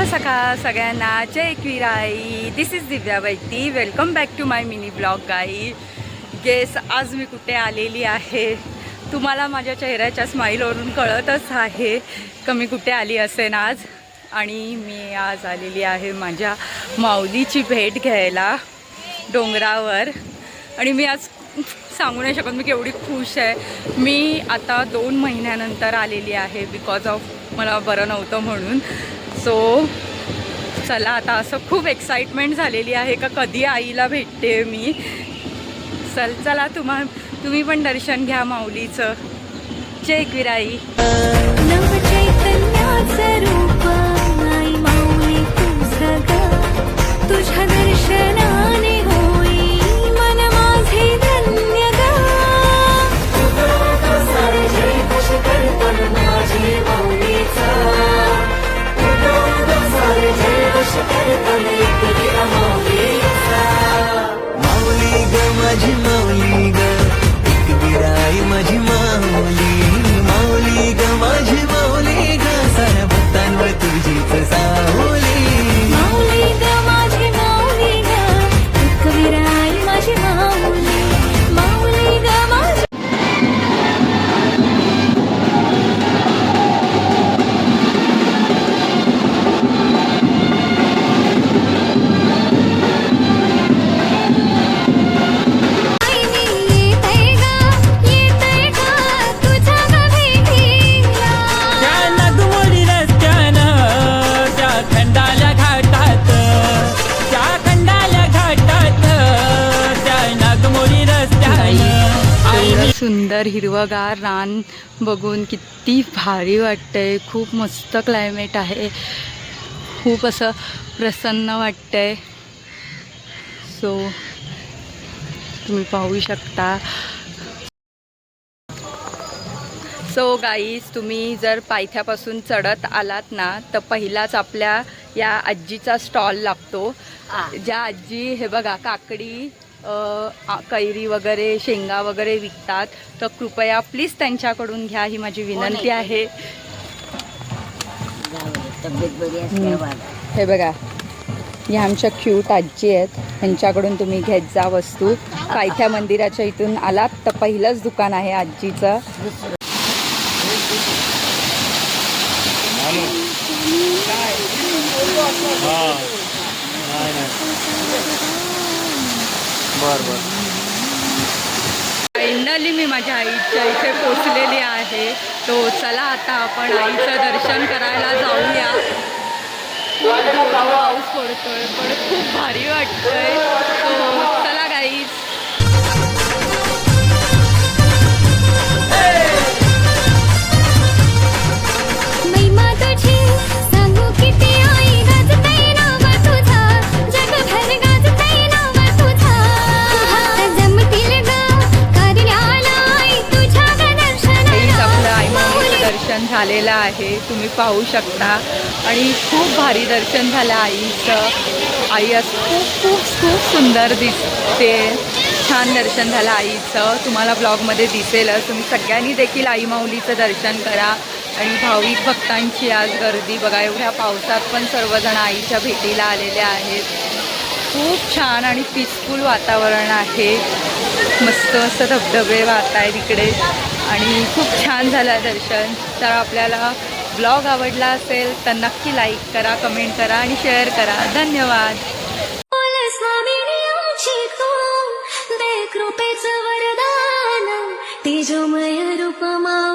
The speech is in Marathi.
शुभ सकाळ सगळ्यांना. जय Ekvirai this is Divya Vaiti welcome back to my mini blog guys guess आज मी कुठे आलेली आहे? तुम्हाला माझ्या चेहऱ्याच्या स्माईलवरून कळतच आहे. का मी कुठे आली असेन आज? आणि मी आज आलेली आहे माझ्या माऊलीची भेट घ्यायला डोंगरावर. आणि मी आज सांगू नाही शकत मी केवढी खुश आहे. मी आता दोन महिन्यानंतर आलेली आहे बिकॉज ऑफ मला बरं नव्हतं म्हणून. सो चला आता असं खूप एक्साइटमेंट झालेली आहे का कधी आईला भेटते मी. चल चला तुम्हा तुम्ही पण दर्शन घ्या माऊलीचं. जय विराई सुंदर हिरवगार रान बघून किती भारी वाटतंय. खूप मस्त क्लायमेट आहे. खूप असं प्रसन्न वाटतंय. सो तुम्ही पाहू शकता. सो गाईज तुम्ही जर पायथ्यापासून चढत आलात ना तर पहिलाच आपल्या या आजीचा स्टॉल लागतो. ज्या आजी हे बघा काकडी कैरी वगैरे शेंगा वगैरे विकतात. तर कृपया प्लीज त्यांच्याकडून घ्या ही माझी विनंती आहे. हे बघा ह्या आमच्या क्यूट आजी आहेत. ह्यांच्याकडून तुम्ही घेत जा वस्तू. पायथ्या मंदिराच्या इथून आलात तर पहिलंच दुकान आहे आजीचं. फायनली मी माझ्या आईच्या इथे पोचलेली आहे. तो चला आता आपण आईचं दर्शन करायला जाऊया. पाऊस पडतोय पण खूप भारी वाटतंय. तो झालेला आहे तुम्ही पाहू शकता. आणि खूप भारी दर्शन झालं आईचं. आई असं खूप खूप खूप सुंदर दिसते. छान दर्शन झालं आईचं. तुम्हाला ब्लॉगमध्ये दिसेलच तुम्ही सगळ्यांनी देखील आई माऊलीचं दर्शन करा. आणि भाविक भक्तांची आज गर्दी. बघा एवढ्या पावसात पण सर्वजण आईच्या भेटीला आलेले आहेत. खूप छान आणि पीसफुल वातावरण आहे. मस्त मस्त धबधबे वाहत आहेत इकडे. आणि खूप छान झालं दर्शन. तर आपल्याला ब्लॉग आवडला असेल तर नक्की लाईक करा कमेंट करा आणि शेअर करा. धन्यवाद. कृपेच वरदान. तेजोमय रूपमा